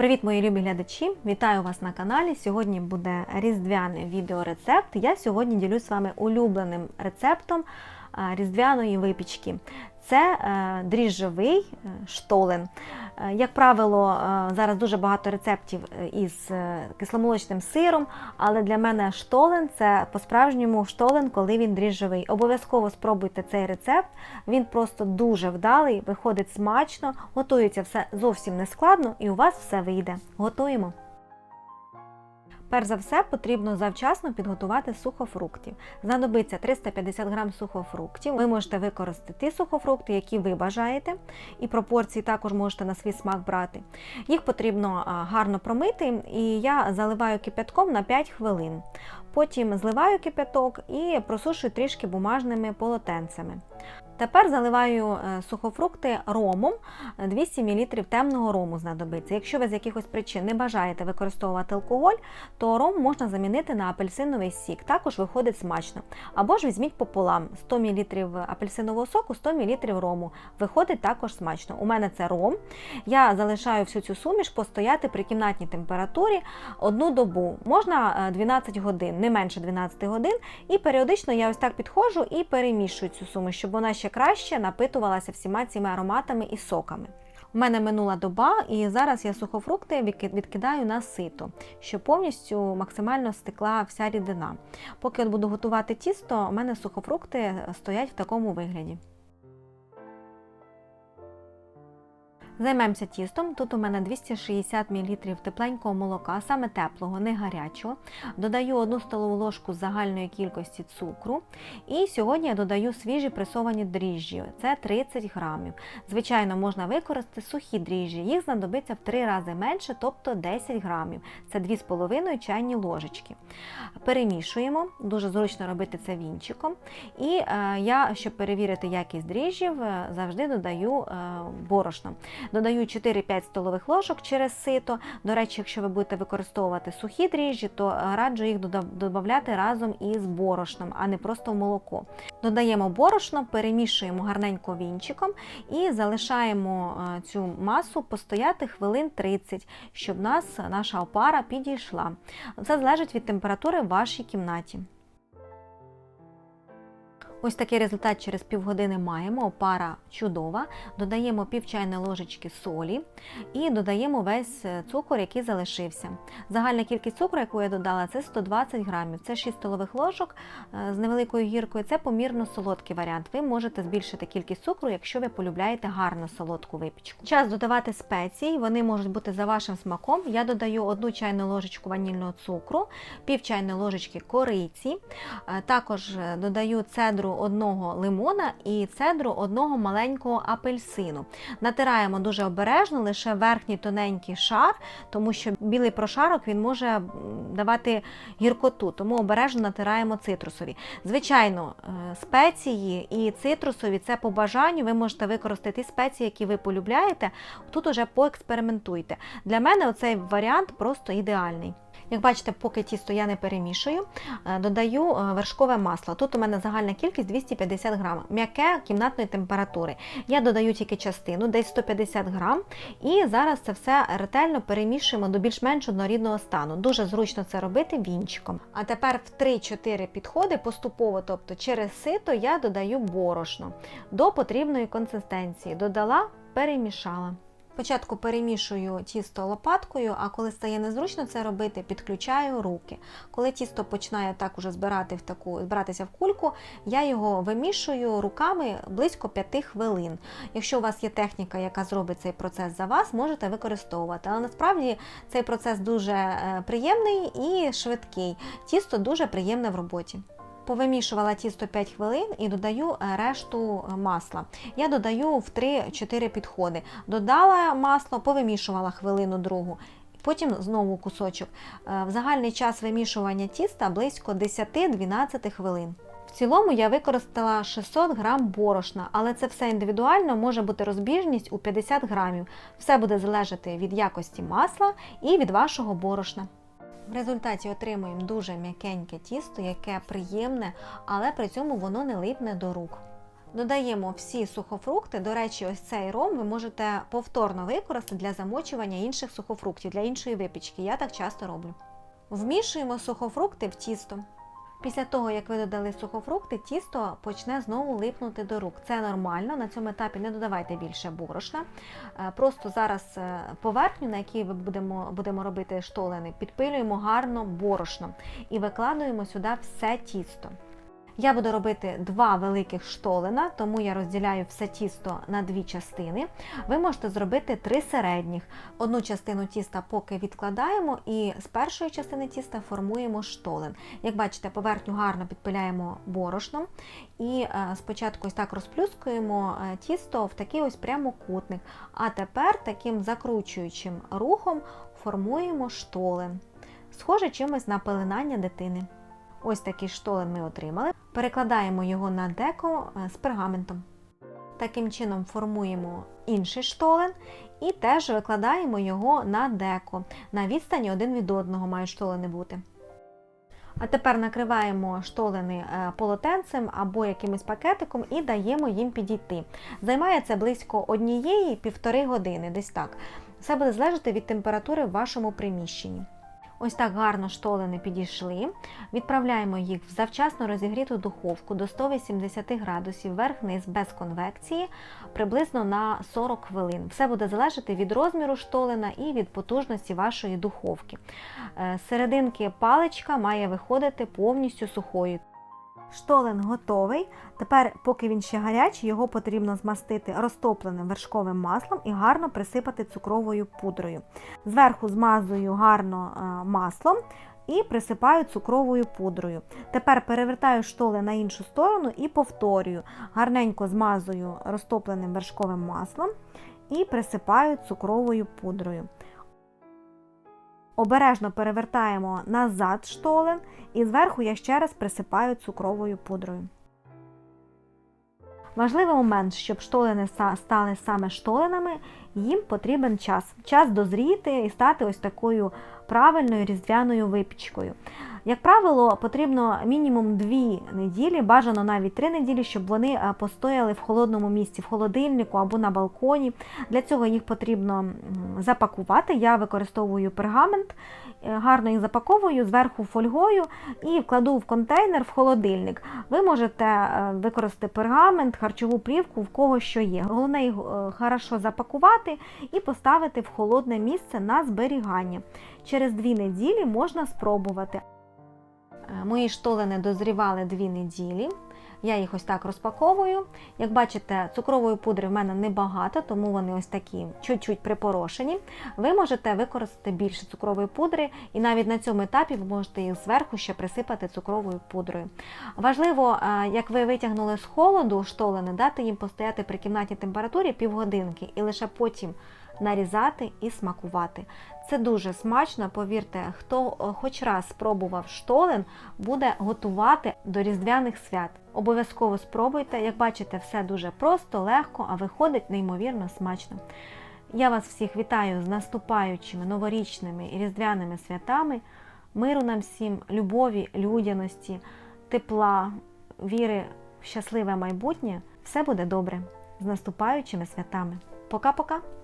Привіт, мої любі глядачі! Вітаю вас на каналі. Сьогодні буде різдвяний відеорецепт. Я сьогодні ділюсь з вами улюбленим рецептом різдвяної випічки. Це е, дріжджовий е, штолен. Е, Як правило, е, зараз дуже багато рецептів е, із кисломолочним сиром, але для мене штолен це по-справжньому штолен, коли він дріжджовий. Обов'язково спробуйте цей рецепт. Він просто дуже вдалий, виходить смачно, готується все зовсім не складно і у вас все вийде. Готуємо! Перш за все потрібно завчасно підготувати сухофруктів. Знадобиться 350 г сухофруктів. Ви можете використати сухофрукти, які ви бажаєте, і пропорції також можете на свій смак брати. Їх потрібно гарно промити, і я заливаю кипятком на 5 хвилин. Потім зливаю кипяток і просушую трішки бумажними полотенцями. Тепер заливаю е, сухофрукти ромом, 200 мл темного рому знадобиться. Якщо ви з якихось причин не бажаєте використовувати алкоголь, то ром можна замінити на апельсиновий сік. Також виходить смачно. Або ж візьміть пополам 100 мл апельсинового соку, 100 мл рому. Виходить також смачно. У мене це ром. Я залишаю всю цю суміш постояти при кімнатній температурі одну добу. Можна е, 12 годин, не менше 12 годин. І періодично я ось так підходжу і перемішую цю суміш, щоб вона ще краще напитувалася всіма цими ароматами і соками. У мене минула доба, і зараз я сухофрукти відкидаю на сито, щоб повністю максимально стекла вся рідина. Поки от буду готувати тісто, у мене сухофрукти стоять в такому вигляді. Займемося тістом. Тут у мене 260 мл тепленького молока, саме теплого, не гарячого. Додаю 1 столову ложку загальної кількості цукру. І сьогодні я додаю свіжі пресовані дріжджі. Це 30 грамів. Звичайно, можна використати сухі дріжджі. Їх знадобиться в 3 рази менше, тобто 10 грамів. Це 2,5 чайні ложечки. Перемішуємо, дуже зручно робити це вінчиком. І е, я, щоб перевірити якість дріжджів, е, завжди додаю е, борошно. Додаю 4-5 столових ложок через сито. До речі, якщо ви будете використовувати сухі дріжджі, то е, раджу їх дода- додавати разом із борошном, а не просто в молоко. Додаємо борошно, перемішуємо гарненько вінчиком і залишаємо е, цю масу постояти хвилин 30, щоб нас наша опара підійшла. Це залежить від температури в вашій кімнаті. Ось такий результат через півгодини маємо. Опара чудова. Додаємо пів чайної ложечки солі і додаємо весь е, цукор, який залишився. Загальна кількість цукру, яку я додала, це 120 грамів. Це 6 столових ложок е, з невеликою гіркою. Це помірно солодкий варіант. Ви можете збільшити кількість цукру, якщо ви полюбляєте гарно солодку випічку. Час додавати спеції, вони можуть бути за вашим смаком. Я додаю одну чайну ложечку ванільного цукру, пів чайної ложечки кориці. Е, Також додаю цедру одного лимона і цедру одного маленького апельсину. Натираємо дуже обережно, лише верхній тоненький шар, тому що білий прошарок він може давати гіркоту, тому обережно натираємо цитрусові. Звичайно, е, спеції і цитрусові це по бажанню. Ви можете використати спеції, які ви полюбляєте. Тут уже поекспериментуйте. Для мене оцей варіант просто ідеальний. Як бачите, поки тісто я не перемішую, е, додаю е, вершкове масло. Тут у мене загальна кількість 250 грам, м'яке кімнатної температури. Я додаю тільки частину, десь 150 грам, і зараз це все ретельно перемішуємо до більш-менш однорідного стану. Дуже зручно це робити вінчиком. А тепер в 3-4 підходи поступово, тобто через сито, я додаю борошно до потрібної консистенції. Додала, перемішала. Спочатку перемішую тісто лопаткою, а коли стає незручно це робити, підключаю руки. Коли тісто починає так уже збирати в таку, збиратися в кульку, я його вимішую руками близько 5 хвилин. Якщо у вас є техніка, яка зробить цей процес за вас, можете використовувати. Але насправді цей процес дуже е, приємний і швидкий. Тісто дуже приємне в роботі. Повимішувала тісто 5 хвилин і додаю е, решту е, масла. Я додаю в 3-4 підходи. Додала масло, повимішувала хвилину другу. Потім знову кусочок. Е, В загальний час вимішування тіста близько 10-12 хвилин. В цілому я використала 600 грам борошна, але це все індивідуально, може бути розбіжність у 50 грамів. Все буде залежати від якості масла і від вашого борошна. В результаті отримуємо дуже м'якеньке тісто, яке приємне, але при цьому воно не липне до рук. Додаємо всі сухофрукти. До речі, ось цей ром ви можете повторно використати для замочування інших сухофруктів, для іншої випічки. Я так часто роблю. Вмішуємо сухофрукти в тісто. Після того, як ви додали сухофрукти, тісто почне знову липнути до рук. Це нормально, на цьому етапі не додавайте більше борошна. Е, Просто зараз е, поверхню, на якій ми будемо, будемо робити штолени, підпилюємо гарно борошном і викладуємо сюди все тісто. Я буду робити два великих штолена, тому я розділяю все тісто на дві частини. Ви можете зробити три середніх. Одну частину тіста поки відкладаємо, і з першої частини тіста формуємо штолен. Як бачите, поверхню гарно підпиляємо борошном і е, спочатку ось так розплюскуємо е, тісто в такий ось прямокутник. А тепер таким закручуючим рухом формуємо штолен. Схоже чимось на пеленання дитини. Ось такий штолен ми отримали. Перекладаємо його на деко е, з пергаментом. Таким чином формуємо інший штолен і теж викладаємо його на деко. На відстані один від одного мають штолени бути. А тепер накриваємо штолени е, полотенцем або якимось пакетиком і даємо їм підійти. Займає це близько однієї-півтори години, десь так. Все буде залежати від температури в вашому приміщенні. Ось так гарно штолени підійшли. Відправляємо їх в завчасно розігріту духовку до 180 градусів вверх-вниз без конвекції приблизно на 40 хвилин. Все буде залежати від розміру штолена і від потужності вашої духовки. Е, серединки паличка має виходити повністю сухою. Штолен готовий. Тепер, поки він ще гарячий, його потрібно змастити розтопленим вершковим маслом і гарно присипати цукровою пудрою. Зверху змазую гарно е, маслом і присипаю цукровою пудрою. Тепер перевертаю штоли на іншу сторону і повторюю. Гарненько змазую розтопленим вершковим маслом і присипаю цукровою пудрою. Обережно перевертаємо назад штолен і зверху я ще раз присипаю цукровою пудрою. Важливий момент, щоб штолени ста- стали саме штоленами, їм потрібен час. Час дозріти і стати ось такою правильною різдвяною випічкою. Як правило, потрібно мінімум 2 неділі, бажано навіть 3 неділі, щоб вони е, постояли в холодному місці, в холодильнику або на балконі. Для цього їх потрібно запакувати. Я використовую пергамент, е, гарно їх запаковую зверху фольгою і вкладу в контейнер в холодильник. Ви можете е, використати пергамент, харчову плівку, в кого що є. Головне їх хорошо запакувати і поставити в холодне місце на зберігання. Через 2 неділі можна спробувати. Е, Мої штолени дозрівали 2 неділі. Я їх ось так розпаковую. Як бачите, цукрової пудри в мене небагато, тому вони ось такі чуть-чуть припорошені. Ви можете використати більше цукрової пудри, і навіть на цьому етапі ви можете їх зверху ще присипати цукровою пудрою. Важливо, е, як ви витягнули з холоду штолени, дати їм постояти при кімнатній температурі півгодинки і лише потім нарізати і смакувати. Це дуже смачно, повірте, хто е, хоч раз спробував штолен, буде готувати до різдвяних свят. Обов'язково спробуйте. Як бачите, все дуже просто, легко, а виходить неймовірно смачно. Я вас всіх вітаю з наступаючими новорічними і різдвяними святами. Миру нам всім, любові, людяності, тепла, віри в щасливе майбутнє. Все буде добре. З наступаючими святами. Пока-пока!